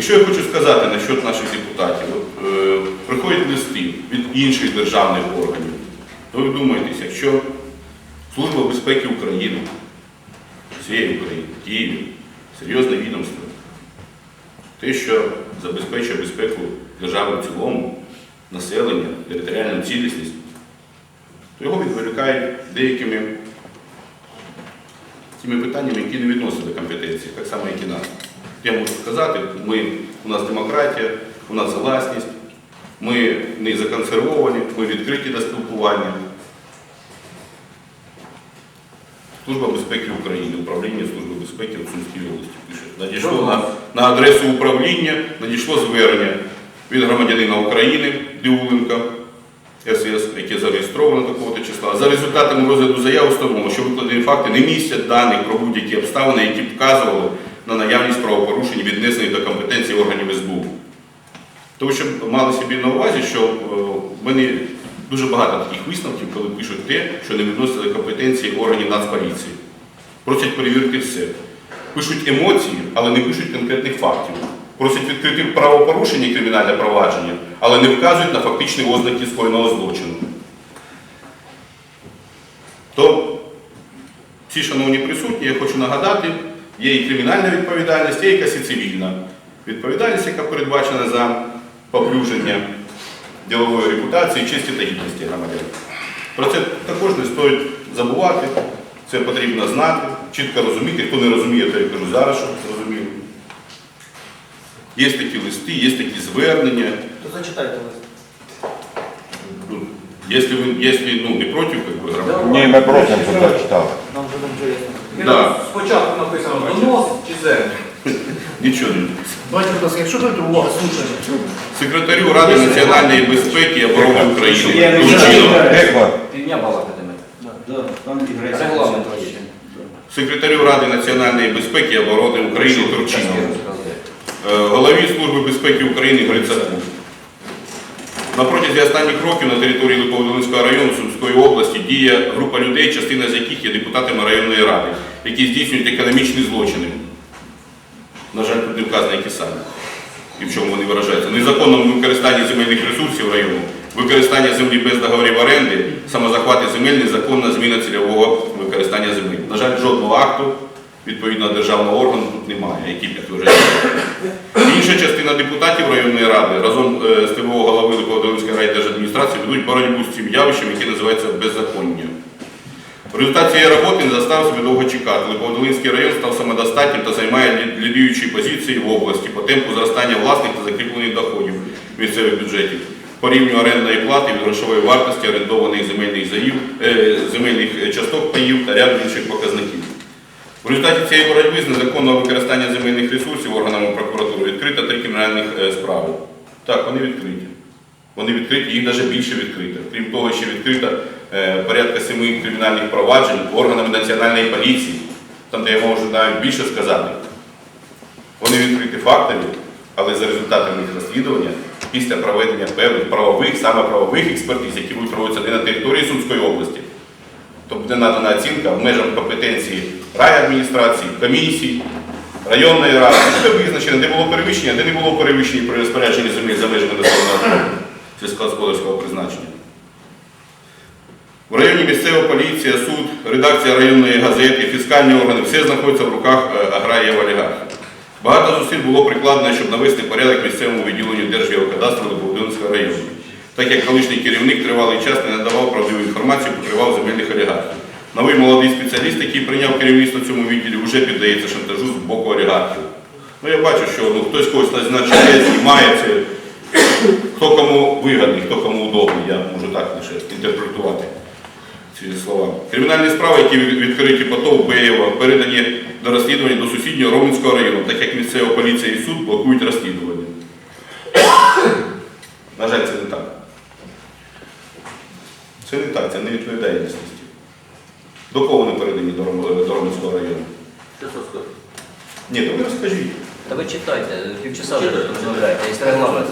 І що я хочу сказати насчет наших депутатів. От, е, приходять листи від інших державних органів. Ви думаєтесь, якщо Служба безпеки України, всієї України, Києві, серйозне відомство, те, що забезпечує безпеку держави в цілому, населення, територіальну цілісність, то його відволікають деякими тими питаннями, які не відносять до компетенції, так само, як і нас. Я можу сказати, ми, у нас демократія, у нас гласність, ми не законсервовані, ми відкриті до спілкування. Служба безпеки України, управління Служби безпеки в Сумській області пише. Надійшло на, на адресу управління, надійшло звернення від громадянина України Діуленка СС, яке зареєстровано такого числа. За результатами розгляду заяв встановлено, що викладені факти не містять даних про будь-які обставини, які б вказували на наявність правопорушень, віднесених до компетенції органів СБУ. Тому що мали собі на увазі, що е, в мене дуже багато таких висновків, коли пишуть те, що не відноситься до компетенції органів Нацполіції. Просять перевірити все. Пишуть емоції, але не пишуть конкретних фактів. Просять відкрити правопорушення і кримінальне провадження, але не вказують на фактичні ознаки скоєного злочину. То ці шановні присутні, я хочу нагадати, є і кримінальна відповідальність, є якась і цивільна відповідальність, яка передбачена за поплюження ділової репутації, честі та гідності громадян. Про це також не стоїть забувати, це потрібно знати, чітко розуміти. Хто не розуміє, то я кажу зараз, щоб зрозумів. Є такі листи, є такі звернення. То зачитайте лист. Ну, Якщо ви якщо, ну, не проти, громадян. Ні, ми просимо, щоб так читали. Нам вже там вже ясно. Да. Написано донос чи землю. Нічого не. Давайте, будь ласка, якщо дайте увагу, слухайте. Секретарю Ради національної безпеки і оборони України. Знаю. Півдня грецька. Регламент є. Секретарю Ради національної безпеки і оборони України Турчинову. Е, голові Служби безпеки України Грицаку. На протязі останніх років на території Липоводолинського району Сумської області діє група людей, частина з яких є депутатами районної ради, які здійснюють економічні злочини. На жаль, тут не вказано, які саме. І в чому вони виражаються. Незаконному використанні земельних ресурсів району, використання землі без договорів оренди, самозахвати земель, незаконна зміна цільового використання землі. На жаль, жодного акту відповідного державного органу тут немає, який підтверджує. Інша частина депутатів районної ради разом е, з ТВО голови Липоводолинської райдержадміністрації ведуть боротьбу з цим явищем, яке називається беззаконня. В результаті цієї роботи не заставив себе довго чекати. Липоводолинський район став самодостатнім та займає лі- лідуючі позиції в області по темпу зростання власних та закріплених доходів місцевих бюджетів по рівню орендної плати від грошової вартості орендованих земельних, заїв, е, земельних часток паїв та ряду інших показників. В результаті цієї боротьби з незаконного використання земельних ресурсів органами прокуратури відкрито три кримінальних е, справи. Так, вони відкриті. Вони відкриті, їх навіть більше відкрито. Крім того, ще відкрито е, порядка семи кримінальних проваджень органами національної поліції, там, де я можу навіть більше сказати. Вони відкриті фактами, але за результатами їх розслідування, після проведення певних правових, саме правових експертиз, які будуть проводитися не на території Сумської області, то буде надана оцінка в межах компетенції райадміністрації, комісій, районної ради, що визначено, де було перевищення, де не було перевищення при розпорядженні землі за межами населеного сільськогосподарського призначення. В районі місцева поліція, суд, редакція районної газети, фіскальні органи все знаходиться в руках е, аграріїв олігархів. Багато зусиль було прикладено, щоб навести порядок місцевому відділенню Держгеокадастру Липоводинського району, так як колишній керівник тривалий час не надавав правдиву інформацію, покривав земельних олігархів. Новий молодий спеціаліст, який прийняв керівництво в цьому відділі, вже піддається шантажу з боку олігархів. Ну я бачу, що ну, хтось когось назначає, знімається, хто кому вигідний, хто кому удобний, я можу так лише інтерпретувати ці слова. Кримінальні справи, які відкриті по ТОВ Беєва, передані до розслідування до сусіднього Романського району, так як місцева поліція і суд блокують розслідування. На жаль, це не так. Це не так, це не відповідає дійсності. До кого вони передані до Романського району? Ні, то ви розкажіть. Та ви читайте, півчаса вже розмовляєте. Є регламент.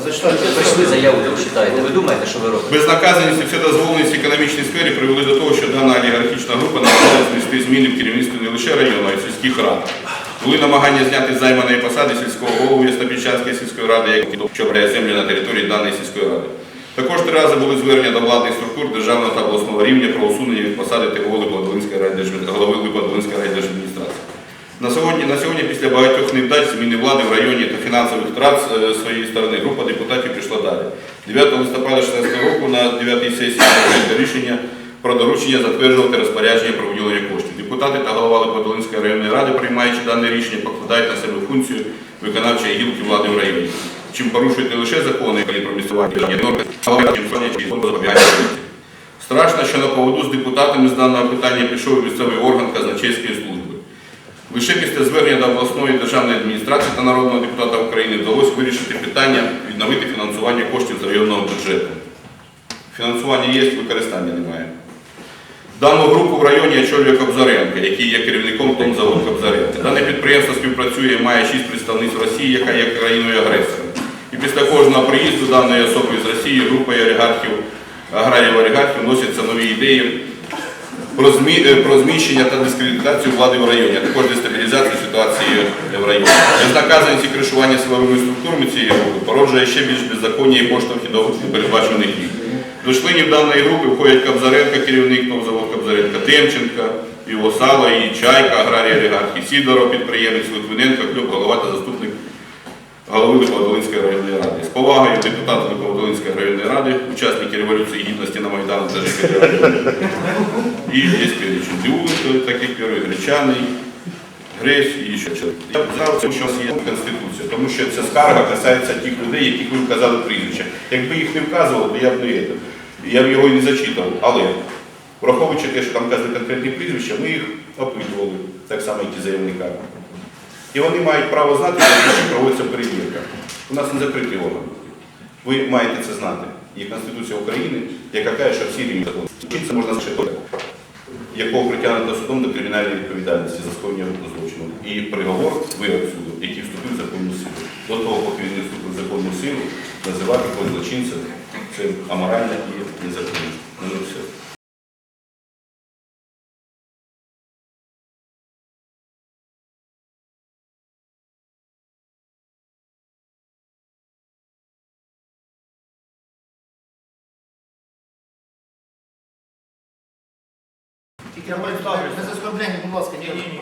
Прийшли заяву, то читайте. Ви думаєте, що ви робите? Безнаказаність і вседозволеність в економічній сфері привели до того, що дана олігархічна група намагалась внести зміни в керівництві не лише району, а й сільських рад. Були намагання зняти з займаної посади сільського голову Яснопільчанської сільської ради, який що землі на території даної сільської ради. Також три рази були звернення до владних структур державного та обласного рівня про усунення від посади райдержадміністрації, голови Липоводолинської райдержадміністрації. На сьогодні, на сьогодні, після багатьох невдач зміни влади в районі та фінансових втрат е, своєї сторони, група депутатів пішла далі. 9 листопада 2016 року на 9 сесії прийнято рішення про доручення затверджувати розпорядження про виділення коштів. Депутати та голова Липоводолинської районної ради, приймаючи дане рішення, покладають на себе функцію виконавчої гілки влади в районі. Чим порушують не лише закони про місцеве державні норми, але й запобігання. Страшно, що на поводу з депутатами з даного питання пішов місцевий орган казначейської служби. Лише після звернення до обласної державної адміністрації та народного депутата України вдалося вирішити питання відновити фінансування коштів з районного бюджету. Фінансування є, використання немає. Дану групу в районі очолює Кобзаренко, який є керівником Томзавод Кобзаренко. Дане підприємство співпрацює, має шість представництв Росії, яка є країною агресором. І після кожного приїзду даної особи з Росії групою олігархів, аграріїв олігархів вносяться нові ідеї е, про зміщення та дискредитацію влади в районі, а також дестабілізацію ситуації в районі. Безнаказаність і кришування силовими структурами цієї групи породжує ще більш беззаконня і поштовхи до непередбачених дій. До членів даної групи входять Кобзаренко, керівник Новзавод Кобзаренко, Демченко, його Сало, і Чайка, аграрій олігархи, Сідоров, підприємець Литвиненко, Клюк, голова та заступник голови Липоводолинської районної ради. З повагою депутати Липоводолинської районної ради, учасники Революції Гідності на Майдану та ЖКД. І є перечень Діуленко, так як Гречаний, Гресь і ще чоловік. Я знав, що у нас є Конституція, тому що ця скарга касається тих людей, яких ви вказали прізвища. Якби їх не вказували, то я б не. Я б його і не зачитав. Але враховуючи те, що там вказані конкретні прізвища, ми їх опитували, так само, як і заявника. І вони мають право знати, що проводиться перевірка. У нас не закритий орган. Ви маєте це знати. Є Конституція України, яка каже, що всі рівні закони. Це можна лише якого притягнуто судом до кримінальної відповідальності за скоєння злочину. І приговор вирок суду, який вступив в законну силу. До того, поки він не вступив в законну силу, називати когось злочинцем це аморально і незаконно. Ну, і все. Я представлюсь. Не заскорблення, будь ласка, ні, ні, ні.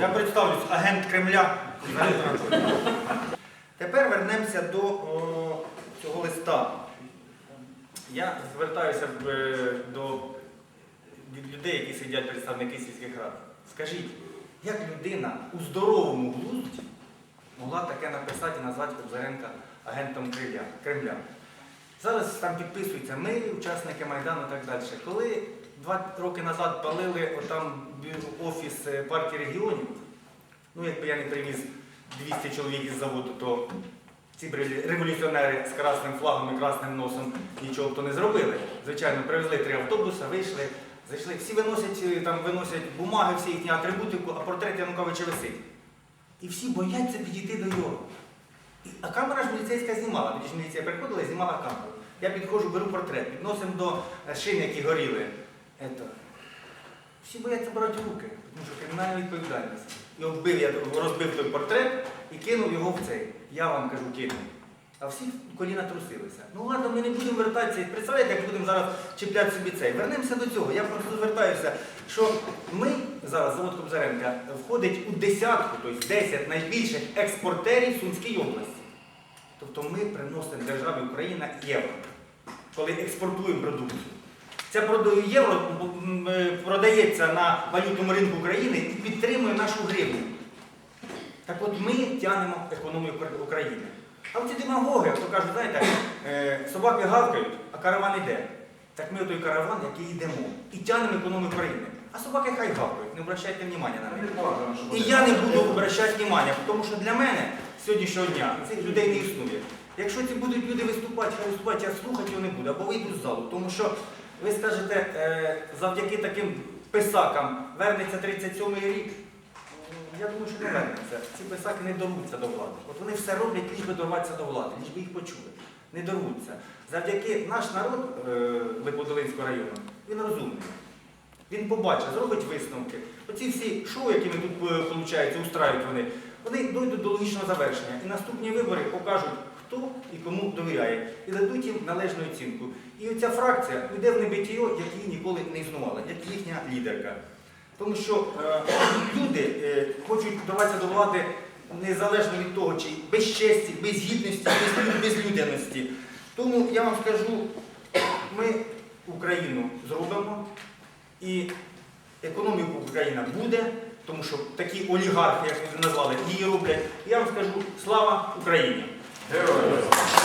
Я представлюсь, агент Кремля. Тепер вернемося до о, цього листа. Я звертаюся е, до людей, які сидять представники сільських рад. Скажіть, як людина у здоровому глузді могла таке написати і назвати Кобзаренка агентом Кремля? Кремля? Зараз там підписуються ми, учасники Майдану і так далі. Коли два роки назад палили отам офіс е, партії регіонів, ну якби я не привіз 200 чоловік із заводу, то ці революціонери з красним флагом і красним носом нічого б то не зробили. Звичайно, привезли три автобуси, вийшли, зайшли. Всі виносять е, там виносять бумаги, всі їхні атрибутику, а портрет Януковича висить. І всі бояться підійти до. І- А камера ж міліцейська знімала. Тоді ж міліція приходила і знімала камеру. Я підходжу, беру портрет, підносимо до е, шин, які горіли. Ето. Всі бояться брати руки, тому що кримінальна відповідальність. І оббив, я розбив той портрет і кинув його в цей. Я вам кажу, кинув. А всі коліна трусилися. Ну ладно, ми не будемо вертатися. Представляєте, як будемо зараз чіпляти собі цей. Вернемося до цього. Я просто звертаюся, що ми зараз, завод Кобзаренка, входить у десятку, тобто 10 найбільших експортерів Сумській області. Тобто ми приносимо державі Україна євро, коли експортуємо продукцію. Продаю євро е, продається на валютному ринку України і підтримує нашу гривню. Так от ми тягнемо економію України. А оці демагоги, хто кажуть, знаєте, е, собаки гавкають, а караван йде. Так ми той караван, який йдемо, і тягнемо економію України. А собаки хай гавкають, не обращайте внимання на них. І я не буду обращати внимання, тому що для мене сьогоднішнього дня цих людей не існує. Якщо ці будуть люди виступати, хай виступати, я слухати його не буду, або вийду з залу. Тому що ви скажете, е, завдяки таким писакам вернеться 37-й рік. Я думаю, що не вернеться. Ці писаки не дорвуться до влади. От вони все роблять, ліж би дорватися до влади, ліж би їх почули. Не дорвуться. Завдяки наш народ е, Липодолинського району, він розумний. Він побачить, зробить висновки. Оці всі шоу, які ми тут, виходить, устраюють вони, вони дійдуть до логічного завершення. І наступні вибори покажуть, хто і кому довіряє, і дадуть їм належну оцінку. І оця фракція йде в небитіє, як її ніколи не існувала, як їхня лідерка. Тому що е, люди е, хочуть вдаватися до влади незалежно від того, чи без честі, без гідності, без, без. Тому я вам скажу, ми Україну зробимо і економіку Україна буде, тому що такі олігархи, як ви назвали, її роблять. І я вам скажу слава Україні! Героям.